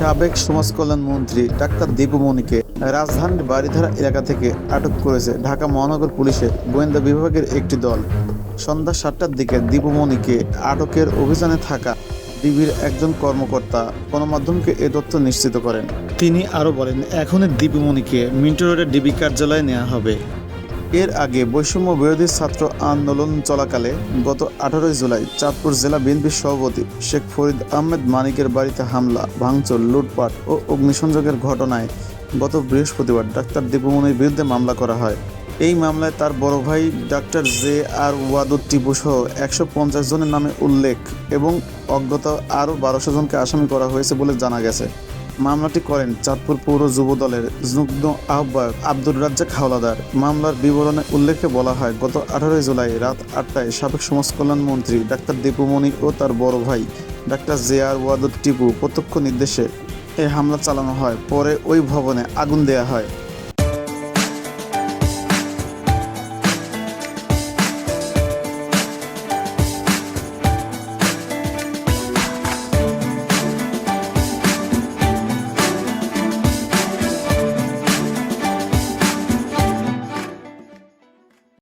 সাবেক সমাজ কল্যাণ মন্ত্রী ডাক্তার দীপুমণিকে রাজধানীর বাড়িধারা এলাকা থেকে আটক করেছে ঢাকা মহানগর পুলিশের গোয়েন্দা বিভাগের একটি দল। সন্ধ্যা সাতটার দিকে দীপুমণিকে আটকের অভিযানে থাকা ডিবির একজন কর্মকর্তা গণমাধ্যমকে এ তথ্য নিশ্চিত করেন। তিনি আরও বলেন, এখনই দীপুমণিকে মিন্টো রোডের ডিবি কার্যালয়ে নেওয়া হবে। এর আগে বৈষম্য বিরোধী ছাত্র আন্দোলন চলাকালে গত আঠারোই জুলাই চাঁদপুর জেলা বিএনপির সভাপতি শেখ ফরিদ আহমেদ মানিকের বাড়িতে হামলা, ভাঙচুর, লুটপাট ও অগ্নিসংযোগের ঘটনায় গত বৃহস্পতিবার ডাক্তার দীপুমণির বিরুদ্ধে মামলা করা হয়। এই মামলায় তার বড় ভাই doctor J R Wadud Tipu সহ একশো পঞ্চাশ জনের নামে উল্লেখ এবং অজ্ঞত আরও বারোশো জনকে আসামি করা হয়েছে বলে জানা গেছে। মামলাটি করেন চাঁদপুর পৌর যুব দলের যুগ্ম আহ্বায়ক আব্দুর রাজ্জাক হাওলাদার। মামলার বিবরণে উল্লেখে বলা হয়, গত আঠারোই জুলাই রাত আটটায় সাবেক সমাজকল্যাণ মন্ত্রী ডাক্তার দীপুমণি ও তার বড় ভাই doctor J R Wadud Tipu প্রত্যক্ষ নির্দেশে এই হামলা চালানো হয়। পরে ওই ভবনে আগুন দেয়া হয়।